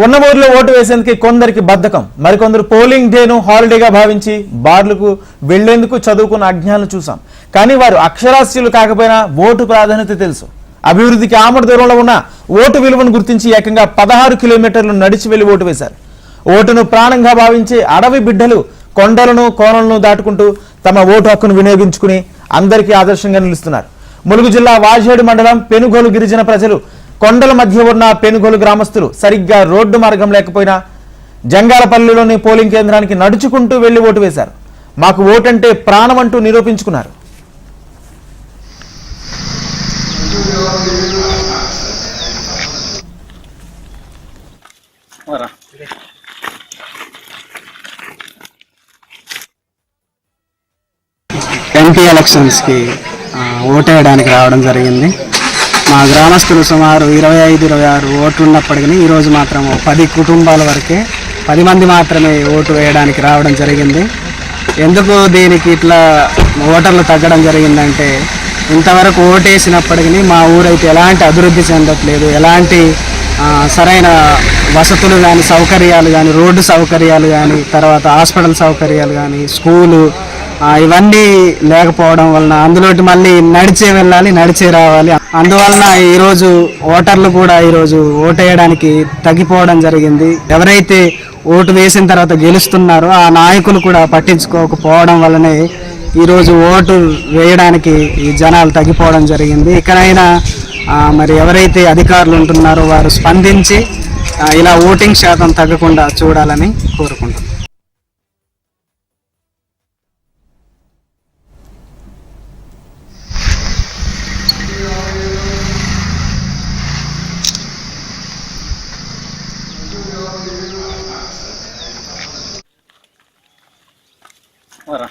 ఉన్న ఊర్లో ఓటు వేసేందుకు కొందరికి బద్ధకం. మరికొందరు పోలింగ్ డేను హాలిడేగా భావించి బార్లకు వెళ్ళేందుకు చదువుకున్న అజ్ఞానులు చూసాం కానీ వారు అక్షరాస్యులు కాకపోయినా ఓటు ప్రాధాన్యత తెలుసు. అభివృద్ధికి ఆమడ దూరంలో ఉన్న ఓటు విలువను గుర్తించి ఏకంగా పదహారు కిలోమీటర్లు నడిచి వెళ్ళి ఓటు వేశారు. ఓటును ప్రాణంగా భావించే అడవి బిడ్డలు కొండలను కోనలను దాటుకుంటూ తమ ఓటు హక్కును వినియోగించుకుని అందరికీ ఆదర్శంగా నిలుస్తున్నారు. ములుగు జిల్లా వాజేడు మండలం పెనుగోలు గిరిజన ప్రజలు కొండల మధ్య ఉన్న పెనుగోలు గ్రామస్తులు సరిగ్గా రోడ్డు మార్గం లేకపోయినా జంగాలపల్లిలోని పోలింగ్ కేంద్రానికి నడుచుకుంటూ వెళ్ళి ఓటు వేశారు. మాకు ఓటంటే ప్రాణం అంటూ నిరూపించుకున్నారు ఎంపీ ఎలక్షన్స్కి ఓటేయడానికి రావడం జరిగింది. మా గ్రామస్తులు సుమారు ఇరవై ఐదు ఇరవై ఆరు ఓట్లు ఉన్నప్పటికీ ఈరోజు మాత్రం పది కుటుంబాల వరకే పది మంది మాత్రమే ఓటు వేయడానికి రావడం జరిగింది. ఎందుకు దీనికి ఇట్లా ఓటర్లు తగ్గడం జరిగిందంటే ఇంతవరకు ఓటేసినప్పటికీ మా ఊరైతే ఎలాంటి అభివృద్ధి చెందట్లేదు ఎలాంటి సరైన వసతులు కానీ సౌకర్యాలు కానీ రోడ్డు సౌకర్యాలు కానీ తర్వాత హాస్పిటల్ సౌకర్యాలు కానీ స్కూలు ఇవన్నీ లేకపోవడం వలన అందులోటి మళ్ళీ నడిచే వెళ్ళాలి నడిచే రావాలి అందువలన ఈరోజు ఓటర్లు కూడా ఈరోజు ఓటేయడానికి తగ్గిపోవడం జరిగింది. ఎవరైతే ఓటు వేసిన తర్వాత గెలుస్తున్నారో ఆ నాయకులు కూడా పట్టించుకోకపోవడం వల్లనే ఈరోజు ఓటు వేయడానికి ఈ జనాలు తగ్గిపోవడం జరిగింది. ఇకనైనా మరి ఎవరైతే అధికారులు ఉంటున్నారో వారు స్పందించి ఇలా ఓటింగ్ శాతం తగ్గకుండా చూడాలని కోరుకుంటున్నాను Wala.